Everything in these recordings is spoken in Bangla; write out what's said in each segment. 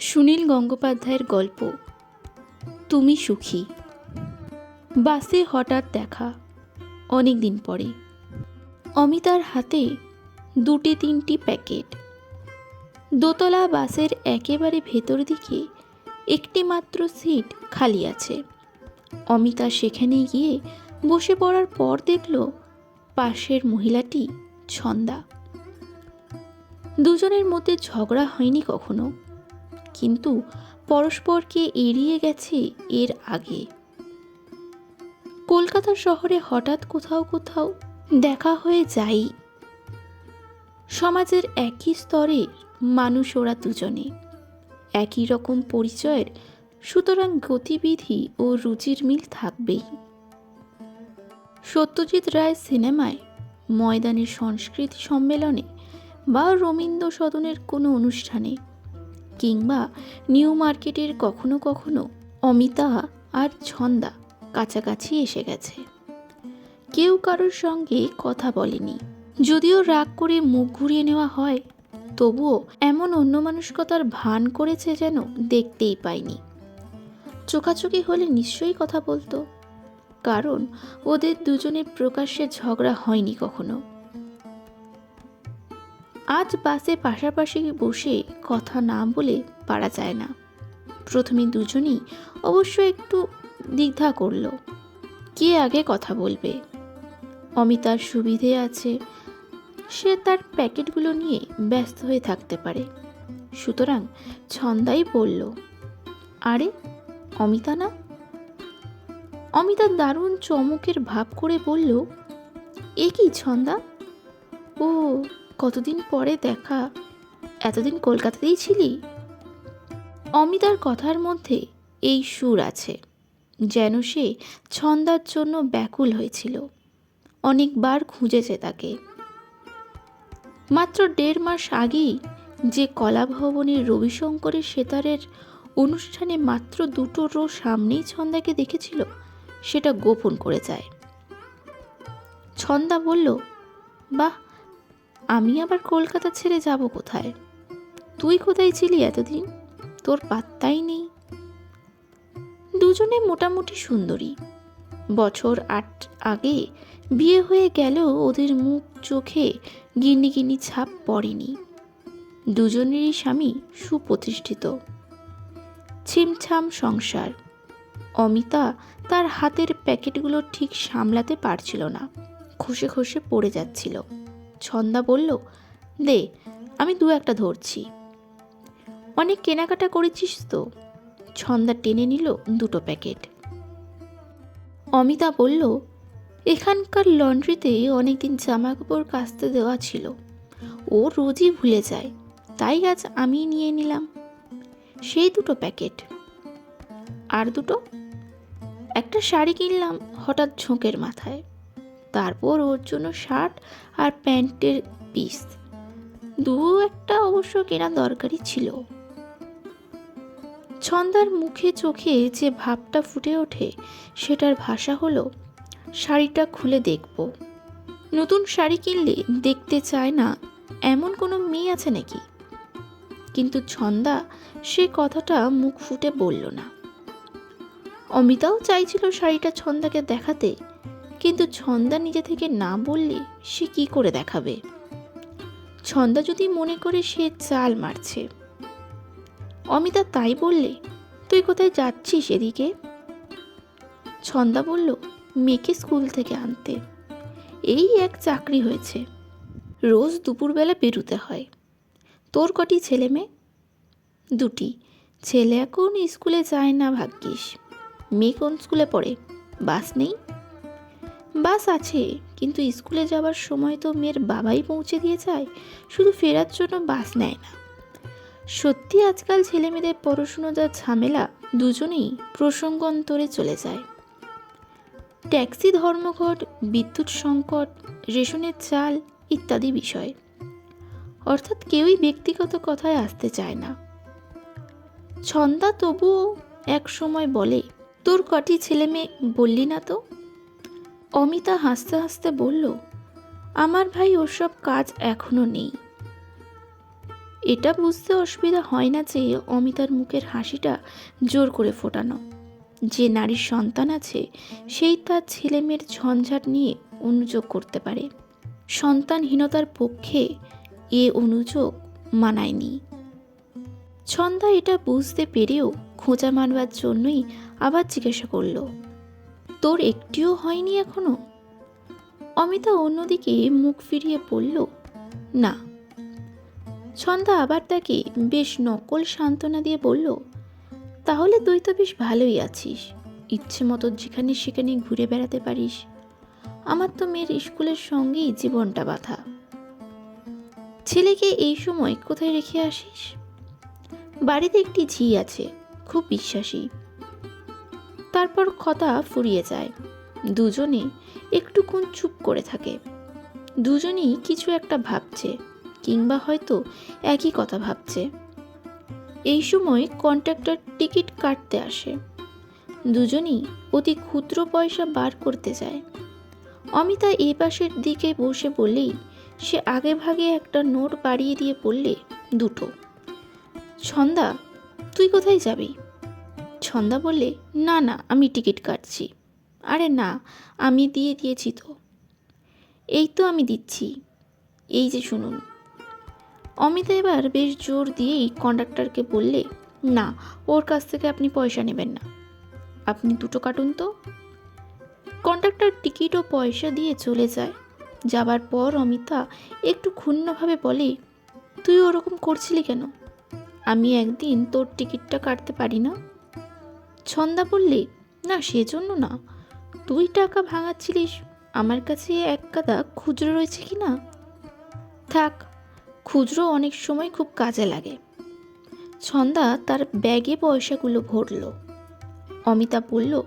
সুনীল গঙ্গোপাধ্যায়ের গল্প। তুমি সুখী। বাসে হঠাৎ দেখা অনেক দিন পরে। অমিতার হাতে দুটি তিনটি প্যাকেট। দোতলা বাসের একেবারে ভেতর দিকে একটি মাত্র সিট খালি আছে। অমিতা সেখানে গিয়ে বসে পড়ার পর দেখল পাশের মহিলাটি ছন্দা। দুজনের মধ্যে ঝগড়া হয়নি কখনো। কিন্তু পরস্পরকে এড়িয়ে গেছে এর আগে। কলকাতা শহরে হঠাৎ কোথাও কোথাও দেখা হয়ে যাই সমাজের একই স্তরে মানুষ ওরা দুজনে। একই রকম পরিচয়ের, সুতরাং গতিবিধি ও রুচির মিল থাকবেই। সত্যজিৎ রায় সিনেমায়, ময়দানের সংস্কৃতি সম্মেলনে বা রবীন্দ্র সদনের কোনো অনুষ্ঠানে কিংবা নিউ মার্কেটের কখনো কখনো অমিতা আর ছন্দা কাছাকাছি এসে গেছে। কেউ কারোর সঙ্গে কথা বলেনি। যদিও রাগ করে মুখ ঘুরিয়ে নেওয়া হয়, তবুও এমন অন্যমানস্কতার ভান করেছে যেন দেখতেই পাইনি। চোখাচোখি হলে নিশ্চয়ই কথা বলতো, কারণ ওদের দুজনের প্রকাশ্যে ঝগড়া হয়নি কখনো। আজ বাসে পাশাপাশি বসে কথা না বলে পারা যায় না। প্রথমে দুজনেই অবশ্য একটু দ্বিধা করল। কে আগে কথা বলবে? অমিতার সুবিধে আছে। সে তার প্যাকেটগুলো নিয়ে ব্যস্ত হয়ে থাকতে পারে। সুতরাং ছন্দাই বলল, আরে, অমিতা না? অমিতা দারুণ চমকের ভাব করে বলল, এ কি ছন্দা? ও কতদিন পরে দেখা? এতদিন কলকাতাতেই ছিলি? অমিতার কথার মধ্যে এই সুর আছে, যেন সে ছন্দার জন্য ব্যাকুল হয়েছিল। অনেকবার খুঁজেছে তাকে। মাত্র দেড় মাস আগেই যে কলাভবনের রবিশঙ্করের সেতারের অনুষ্ঠানে মাত্র দুটো রো সামনেই ছন্দাকে দেখেছিল, সেটা গোপন করে যায়। ছন্দা বলল, বাহ আমি আবার কলকাতা ছেড়ে যাব কোথায়? তুই কোথায় ছিলি এতদিন? তোর পাত্তাই নেই। দুজনে মোটামুটি সুন্দরী। বছর আট আগে বিয়ে হয়ে গেলেও ওদের মুখ, চোখে গিন্নি গিন্নি ছাপ পড়েনি। দুজনেরই স্বামী সুপ্রতিষ্ঠিত। ছিমছাম সংসার। অমিতা তার হাতের প্যাকেটগুলো ঠিক সামলাতে পারছিল না। খসে খসে পড়ে যাচ্ছিল। ছন্দা বলল দে আমি দু একটা ধরছি। অনেক কেনাকাটা করেছিস তো? ছন্দা টেনে নিল দুটো প্যাকেট। অমিতা বলল, এখানকার লন্ড্রিতে অনেকদিন জামা কাপড় কাচতে দেওয়া ছিল। ও রোজই ভুলে যায়, তাই আজ আমি নিয়ে নিলাম। সেই দুটো প্যাকেট। আর দুটো? একটা শাড়ি কিনলাম হঠাৎ ঝোঁকের মাথায়। তারপর ওর জন্য শার্ট আর প্যান্টের পিস। দু একটা অবশ্য কেনা দরকারই ছিল। ছন্দার মুখে চোখে যে ভাবটা ফুটে ওঠে, সেটার ভাষা হলো, শাড়িটা খুলে দেখব। নতুন শাড়ি কিনলে দেখতে চায় না, এমন কোনো মেয়ে আছে নাকি? কিন্তু ছন্দা সে কথাটা মুখ ফুটে বলল না। অমিতাও চাইছিল শাড়িটা ছন্দাকে দেখাতে কিন্তু ছন্দা নিজে থেকে না বললে সে কি করে দেখাবে? ছন্দা যদি মনে করে সে চাল মারছে। অমিতা তাই বললে, তুই কোথায় যাচ্ছিস এদিকে? ছন্দা বলল, মেয়েকে স্কুল থেকে আনতে। এই এক চাকরি হয়েছে। রোজ দুপুরবেলা বেরোতে হয়। তোর কটি ছেলে মেয়ে? দুটি। ছেলে এখন স্কুলে যায় না ভাগ্যিস। মেয়ে কোন স্কুলে পড়ে? বাস নেই? বাস আছে, কিন্তু স্কুলে যাওয়ার সময় তো মেয়ের বাবাই পৌঁছে দিয়ে যায়, শুধু ফেরার জন্য বাস নেয় না। সত্যি আজকাল ছেলেমেয়েদের পড়াশুনো যা ঝামেলা দুজনেই প্রসঙ্গান্তরে চলে যায়। ট্যাক্সি, ধর্মঘট, বিদ্যুৎ সংকট, রেশনের চাল ইত্যাদি বিষয়। অর্থাৎ কেউই ব্যক্তিগত কথায় আসতে চায় না। ছন্দা তবুও এক সময় বলে, তোর কটি ছেলে মেয়ে বললি না তো? অমিতা হাসতে হাসতে বলল, আমার ভাই ওসব কাজ এখনও নেই। এটা বুঝতে অসুবিধা হয় না যে অমিতার মুখের হাসিটা জোর করে ফোটানো। যে নারীর সন্তান আছে, সেই তার ছেলেমেয়ের ঝঞ্ঝাট নিয়ে অনুযোগ করতে পারে। সন্তানহীনতার পক্ষে এ অনুযোগ মানায়নি। ছন্দা এটা বুঝতে পেরেও খোঁজা মানবার জন্যই আবার জিজ্ঞাসা করল তোর একটিও হয়নি এখনও? অমিতা অন্যদিকে মুখ ফিরিয়ে পড়ল না। ছন্দা আবার তাকে বেশ নকল সান্ত্বনা দিয়ে বলল, তাহলে তুই তো বেশ ভালোই আছিস। ইচ্ছে মতো যেখানে সেখানে ঘুরে বেড়াতে পারিস। আমার তো মেয়ের স্কুলের সঙ্গেই জীবনটা বাঁধা। ছেলেকে এই সময় কোথায় রেখে আসিস? বাড়িতে একটি ঝি আছে, খুব বিশ্বাসী। তারপর কথা ফুরিয়ে যায়। দুজনে একটুক্ষণ চুপ করে থাকে। দুজনেই কিছু একটা ভাবছে, কিংবা হয়তো একই কথা ভাবছে। এই সময় কন্ট্রাক্টর টিকিট কাটতে আসে। দুজনেই অতি ক্ষুদ্র পয়সা বার করতে যায়। অমিতা এ পাশের দিকে বসে বললেই সে আগে ভাগে একটা নোট বাড়িয়ে দিয়ে বললে, দুটো। ছন্দা, তুই কোথায় যাবি? ছন্দা বললে, না না, আমি টিকিট কাটছি। আরে না, আমি দিয়ে দিয়েছি তো। এই তো আমি দিচ্ছি। এই যে শুনুন। অমিতা এবার বেশ জোর দিয়েই কন্ডাক্টরকে বললে, না, ওর কাছ থেকে আপনি পয়সা নেবেন না। আপনি দুটো কাটুন তো। কন্ডাক্টর টিকিট ও পয়সা দিয়ে চলে যায়। যাবার পর অমিতা একটু ক্ষুণ্ণভাবে বলে, তুই ওরকম করছিলি কেন? আমি একদিন তোর টিকিটটা কাটতে পারি না? ছন্দা বললে, না, সেজন্য না। তুই টাকা ভাঙাচ্ছিলিস, আমার কাছে এক কাদা খুচরো রয়েছে কি না? থাক, খুচরো অনেক সময় খুব কাজে লাগে। ছন্দা তার ব্যাগে পয়সাগুলো ভরল। অমিতা বলল,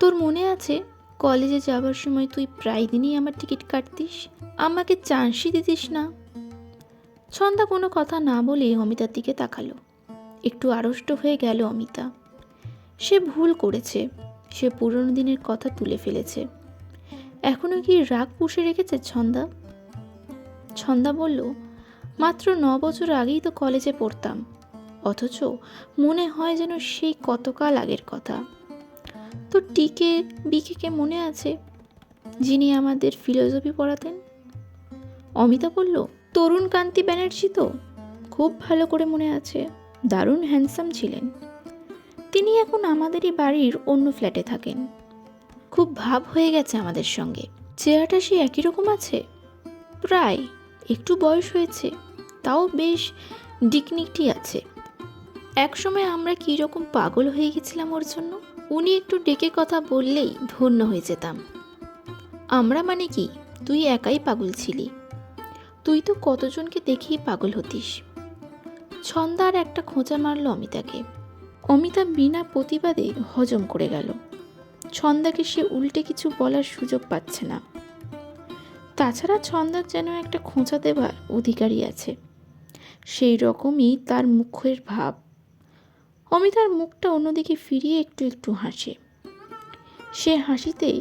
তোর মনে আছে, কলেজে যাবার সময় তুই প্রায় দিনই আমার টিকিট কাটতিস? আমাকে চান্সই দিতিস না? ছন্দা কোনো কথা না বলে অমিতার দিকে তাকালো। একটু আড়ষ্ট হয়ে গেল অমিতা। সে ভুল করেছে। সে পুরনো দিনের কথা তুলে ফেলেছে। এখনও কি রাগ পুষে রেখেছে ছন্দা? ছন্দা বলল, মাত্র ন বছর আগেই তো কলেজে পড়তাম। অথচ মনে হয় যেন সেই কতকাল আগের কথা। তো টিকে বিকেকে মনে আছে? যিনি আমাদের ফিলোসফি পড়াতেন? অমিতা বলল, তরুণ কান্তি ব্যানার্জি তো? খুব ভালো করে মনে আছে। দারুণ হ্যান্ডসাম ছিলেন। তিনি এখন আমাদেরই বাড়ির অন্য ফ্ল্যাটে থাকেন। খুব ভাব হয়ে গেছে আমাদের সঙ্গে। চেহারাটা সে একই রকম আছে? প্রায়, একটু বয়স হয়েছে, তাও বেশ ডিগনিটি আছে। একসময় আমরা কী রকম পাগল হয়ে গেছিলাম ওর জন্য? উনি একটু ডেকে কথা বললেই ধন্য হয়ে যেতাম। আমরা মানে কি? তুই একাই পাগল ছিলি। তুই তো কতজনকে দেখেই পাগল হতিস। ছন্দার একটা খোঁচা মারল অমিতাকে। অমিতা বিনা প্রতিবাদে হজম করে গেল। ছন্দাকে সে উল্টে কিছু বলার সুযোগ পাচ্ছে না। তাছাড়া ছন্দার যেন একটা খোঁচা দেবার অধিকারী আছে। সেই রকমই তার মুখের ভাব। অমিতার মুখটা অন্যদিকে ফিরিয়ে একটু একটু হাসে। সে হাসিতে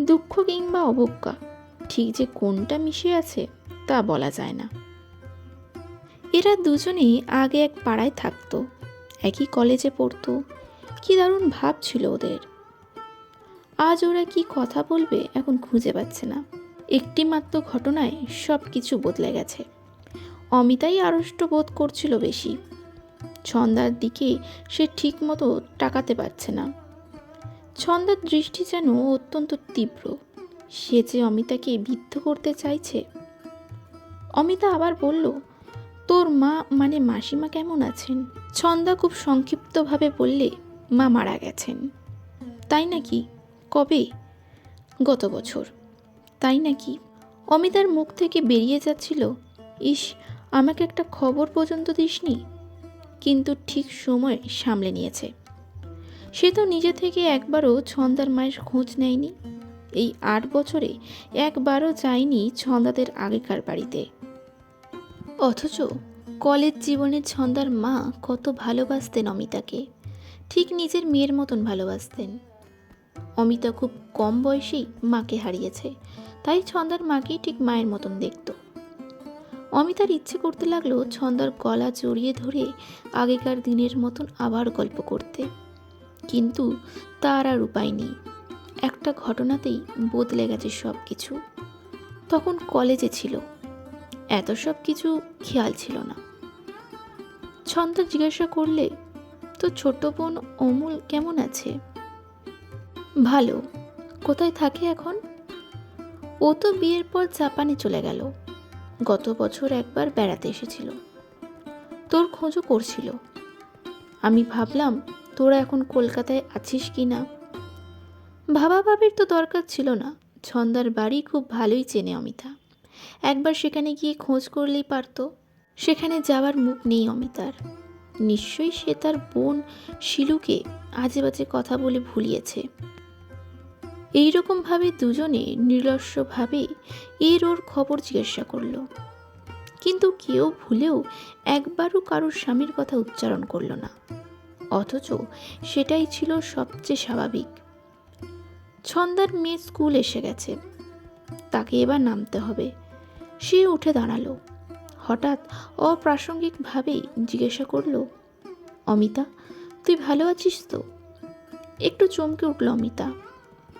দুঃখ কিংবা অবজ্ঞা, ঠিক যে কোনটা মিশে আছে তা বলা যায় না। এরা দুজনেই আগে এক পাড়ায় থাকতো। একই কলেজে পড়তো। কি দারুণ ভাব ছিল ওদের। আজ ওরা কি কথা বলবে এখন খুঁজে পাচ্ছে না। একটি মাত্র ঘটনায় সব কিছু বদলে গেছে। অমিতাই আড়ষ্ট বোধ করছিল বেশি। ছন্দার দিকে সে ঠিকমতো টাকাতে পারছে না। ছন্দার দৃষ্টি যেন অত্যন্ত তীব্র। সে যে অমিতাকে বিদ্ধ করতে চাইছে। অমিতা আবার বলল, তোর মা মানে মাসিমা কেমন আছেন? ছন্দা খুব সংক্ষিপ্তভাবে বললে, মা মারা গেছেন। তাই নাকি? কবে? গত বছর। তাই নাকি? অমিতার মুখ থেকে বেরিয়ে যাচ্ছিল, ইস, আমাকে একটা খবর পর্যন্ত দিসনি? কিন্তু ঠিক সময় সামলে নিয়েছে। সে তো নিজে থেকে একবারও ছন্দার মায়ের খোঁজ নেয়নি। এই আট বছরে একবারও যায়নি ছন্দাদের আগেকার বাড়িতে। অথচ কলেজ জীবনে ছন্দার মা কত ভালোবাসতেন অমিতাকে। ঠিক নিজের মেয়ের মতন ভালোবাসতেন। অমিতা খুব কম বয়সেই মাকে হারিয়েছে, তাই ছন্দার মাকেই ঠিক মায়ের মতন দেখত। অমিতার ইচ্ছে করতে লাগল ছন্দার গলা জড়িয়ে ধরে আগেকার দিনের মতন আবার গল্প করতে। কিন্তু তার আর উপায় নেই। একটা ঘটনাতেই বদলে গেছে সব কিছু তখন কলেজে ছিল। এত সব কিছু খেয়াল ছিল না। ছন্দা জিজ্ঞাসা করলে, তো ছোট বোন অমূল কেমন আছে? ভালো। কোথায় থাকে এখন? ও তো বিয়ের পর জাপানে চলে গেল। গত বছর একবার বেড়াতে এসেছিল। তোর খোঁজও করছিল। আমি ভাবলাম, তোরা এখন কলকাতায় আছিস কি না? ভাবা ভাবির তো দরকার ছিল না। ছন্দার বাড়ি খুব ভালোই চেনে অমিতা। একবার সেখানে গিয়ে খোঁজ করলেই পারতো। সেখানে যাওয়ার মুখ নেই অমিতার। নিশ্চয়ই সে তার বোন শিলুকে আজে বাজে কথা বলে ভুলিয়েছে। এইরকমভাবে দুজনে নির্লস্যভাবে এর ওর খবর জিজ্ঞাসা করল। কিন্তু কেউ ভুলেও একবারও কারোর স্বামীর কথা উচ্চারণ করল না। অথচ সেটাই ছিল সবচেয়ে স্বাভাবিক। ছন্দার মেয়ে স্কুল এসে গেছে। তাকে এবার নামতে হবে। সে উঠে দাঁড়াল। হঠাৎ অপ্রাসঙ্গিকভাবেই জিজ্ঞাসা করল, অমিতা, তুই ভালো আছিস তো? একটু চমকে উঠল অমিতা।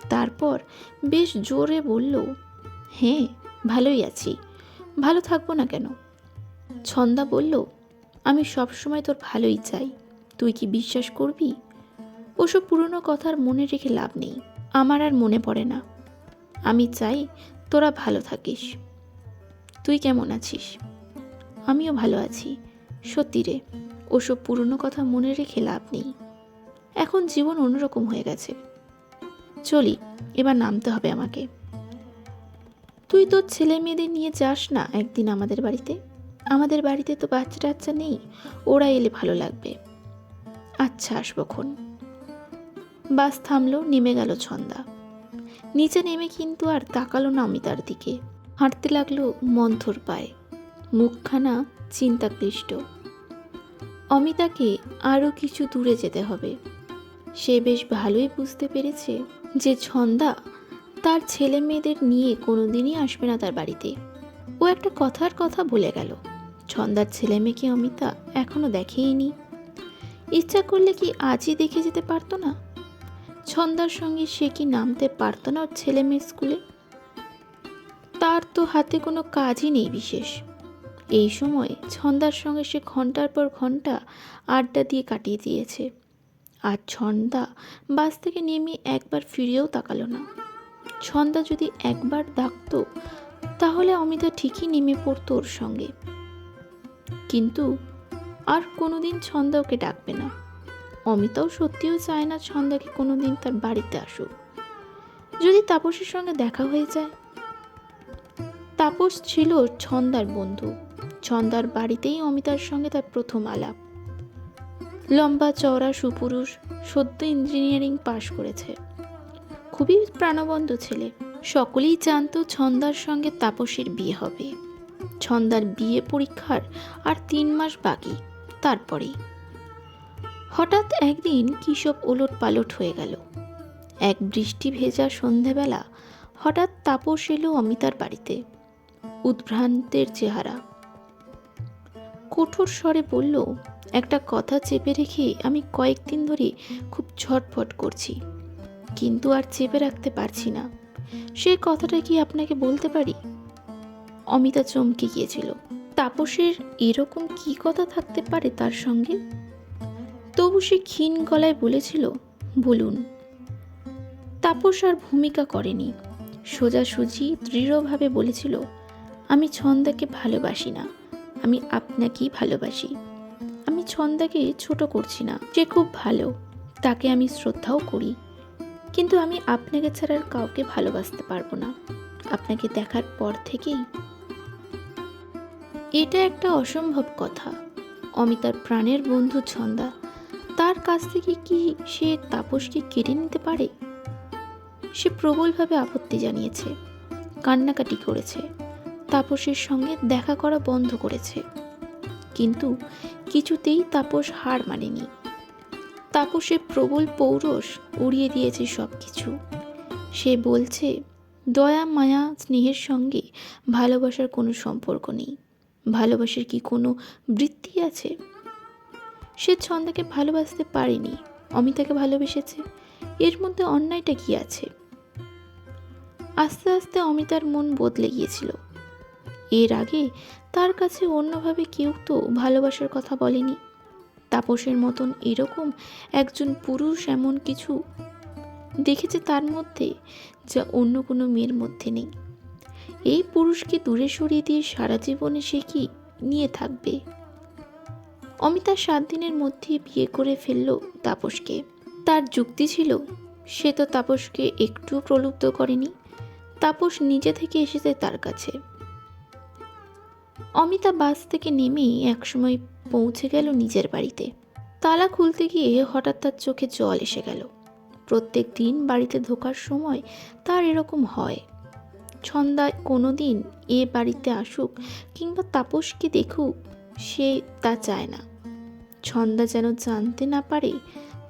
তারপর বেশ জোরে বলল হ্যাঁ ভালোই আছি। ভালো থাকব না কেন? ছন্দা বলল, আমি সবসময় তোর ভালোই চাই। তুই কি বিশ্বাস করবি? ওসব পুরনো কথার মনে রেখে লাভ নেই। আমার আর মনে পড়ে না। আমি চাই তোরা ভালো থাকিস। তুই কেমন আছিস? আমিও ভালো আছি। সত্যি রে, ওসব পুরনো কথা মনে রেখে লাভ নেই। এখন জীবন অন্যরকম হয়ে গেছে। চলি, এবার নামতে হবে আমাকে। তুই তোর ছেলে মেয়েদের নিয়ে যাস না একদিন আমাদের বাড়িতে? আমাদের বাড়িতে তো বাচ্চা টাচ্চা নেই, ওরা এলে ভালো লাগবে। আচ্ছা আসবক্ষণ বাস থামলো, নেমে গেল ছন্দা। নিচে নেমে কিন্তু আর তাকালো না অমিতার দিকে। হাঁটতে লাগল মন্থর পায়ে। মুখখানা চিন্তাক্লিষ্ট। অমিতাকে আরও কিছু দূরে যেতে হবে। সে বেশ ভালোই বুঝতে পেরেছে যে ছন্দা তার ছেলে মেয়েদের নিয়ে কোনোদিনই আসবে না তার বাড়িতে। ও একটা কথার কথা বলে গেল। ছন্দার ছেলে মেয়েকে অমিতা এখনও দেখেইনি। ইচ্ছা করলে কি আজই দেখে যেতে পারতো না? ছন্দার সঙ্গে সে কি নামতে পারতো না ওর ছেলে মেয়ের স্কুলে? তার তো হাতে কোনো কাজই নেই বিশেষ। এই সময় ছন্দার সঙ্গে সে ঘণ্টার পর ঘণ্টা আড্ডা দিয়ে কাটিয়ে দিয়েছে। আর ছন্দা বাস থেকে নেমে একবার ফিরেও তাকালো না। ছন্দা যদি একবার ডাকতো, তাহলে অমিতা ঠিকই নেমে পড়তো ওর সঙ্গে। কিন্তু আর কোনোদিন ছন্দা ওকে ডাকবে না। অমিতাও সত্যিও চায় না ছন্দাকে কোনোদিন তার বাড়িতে আসুক। যদি তাপসের সঙ্গে দেখা হয়ে যায়, তাপস ছিল ছন্দার বন্ধু। ছন্দার বাড়িতেই অমিতার সঙ্গে তার প্রথম আলাপ। লম্বা, চওড়া সুপুরুষ, সদ্য ইঞ্জিনিয়ারিং পাশ করেছে। খুবই প্রাণবন্ত ছেলে। সকলেই জানতো ছন্দার সঙ্গে তাপসের বিয়ে হবে। ছন্দার বিয়ে পরীক্ষার আর তিন মাস বাকি, তারপরেই। হঠাৎ একদিন কী সব ওলট পালট হয়ে গেল। এক বৃষ্টি ভেজা সন্ধেবেলা হঠাৎ তাপস এলো অমিতার বাড়িতে। উদ্ভ্রান্তের চেহারা। কঠোর স্বরে বলল, একটা কথা চেপে রেখে আমি কয়েকদিন ধরে খুব ছটফট করছি, কিন্তু আর চেপে রাখতে পারছি না। সেই কথাটা কি আপনাকে বলতে পারি? অমিতা চমকে গিয়েছিল। তাপসের এরকম কি কথা থাকতে পারে তার সঙ্গে? তবু সে ক্ষীণ গলায় বলেছিল, বলুন। তাপস আর ভূমিকা করেনি। সোজাসুজি দৃঢ়ভাবে বলেছিল, আমি ছন্দাকে ভালোবাসি না। আমি আপনাকেই ভালোবাসি। আমি ছন্দাকে ছোট করছি না সে খুব ভালো, তাকে আমি শ্রদ্ধাও করি। কিন্তু আমি আপনাকে ছাড়া আর কাউকে ভালোবাসতে পারব না। আপনাকে দেখার পর থেকেই এটা একটা অসম্ভব কথা। অমিতার প্রাণের বন্ধু ছন্দা, তার কাছ থেকে কি সে তাপসকে কেড়ে নিতে পারে? সে প্রবলভাবে আপত্তি জানিয়েছে, কান্নাকাটি করেছে। তাপসের সঙ্গে দেখা করা বন্ধ করেছে। কিন্তু কিছুতেই তাপস হার মানেনি। তাপসের প্রবল পৌরস উড়িয়ে দিয়েছে সব কিছু সে বলছে, দয়া, মায়া, স্নেহের সঙ্গে ভালোবাসার কোনো সম্পর্ক নেই। ভালোবাসার কি কোনো বৃত্তি আছে? সে ছন্দাকে ভালোবাসতে পারেনি, অমিতাকে ভালোবেসেছে। এর মধ্যে অন্যায়টা কি আছে? আস্তে আস্তে অমিতার মন বদলে গিয়েছিল। এর আগে তার কাছে অন্যভাবে কেউ তো ভালোবাসার কথা বলেনি। তাপসের মতন এরকম একজন পুরুষ এমন কিছু দেখেছে তার মধ্যে যা অন্য কোনো মেয়ের মধ্যে নেই। এই পুরুষকে দূরে সরিয়ে দিয়ে সারা জীবনে সে কি নিয়ে থাকবে? অমিতা সাত দিনের মধ্যে বিয়ে করে ফেলল তাপসকে। তার যুক্তি ছিল, সে তো তাপসকে একটু প্রলুব্ধ করেনি। তাপস নিজে থেকে এসেছে তার কাছে। অমিতা বাস থেকে নেমেই একসময় পৌঁছে গেল নিজের বাড়িতে। তালা খুলতে গিয়ে হঠাৎ তার চোখে জল এসে গেল। প্রত্যেক দিন বাড়িতে ঢোকার সময় তার এরকম হয়। ছন্দা কোনো দিন এ বাড়িতে আসুক কিংবা তাপসকে দেখুক, সে তা চায় না। ছন্দা যেন জানতে না পারে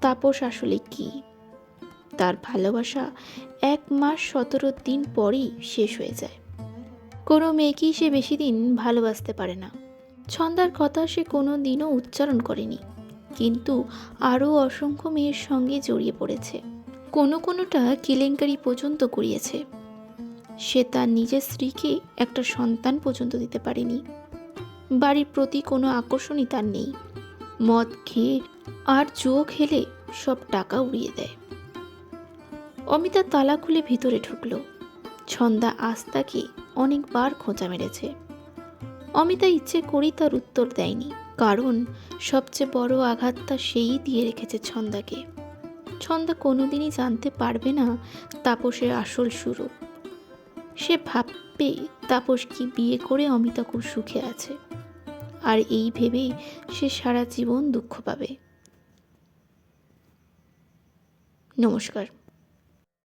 তাপস আসলে কি। তার ভালোবাসা এক মাস সতেরো দিন পরেই শেষ হয়ে যায়। কোনো মেয়েকেই সে বেশি দিন ভালোবাসতে পারে না। ছন্দার কথা সে কোনো দিনও উচ্চারণ করেনি, কিন্তু আরও অসংখ্য মেয়ের সঙ্গে জড়িয়ে পড়েছে। কোনো কোনোটা কেলেঙ্কারি পর্যন্ত করিয়েছে সে তার নিজের স্ত্রীকে একটা সন্তান পর্যন্ত দিতে পারেনি। বাড়ির প্রতি কোনো আকর্ষণই তার নেই। মদ খেয়ে আর জো খেলে সব টাকা উড়িয়ে দেয়। অমিতা তালা খুলে ভিতরে ঢুকলো। ছন্দা আস্তাকে অনেকবার খোঁচা মেরেছে। অমিতা ইচ্ছে করেই তার উত্তর দেয়নি, কারণ সবচেয়ে বড় আঘাতটা সেই দিয়ে রেখেছে ছন্দাকে। ছন্দা কোনোদিনই জানতে পারবে না তাপসের আসল শুরু। সে ভাববে তাপস কি বিয়ে করে অমিতা খুব সুখে আছে। আর এই ভেবেই সে সারা জীবন দুঃখ পাবে। নমস্কার।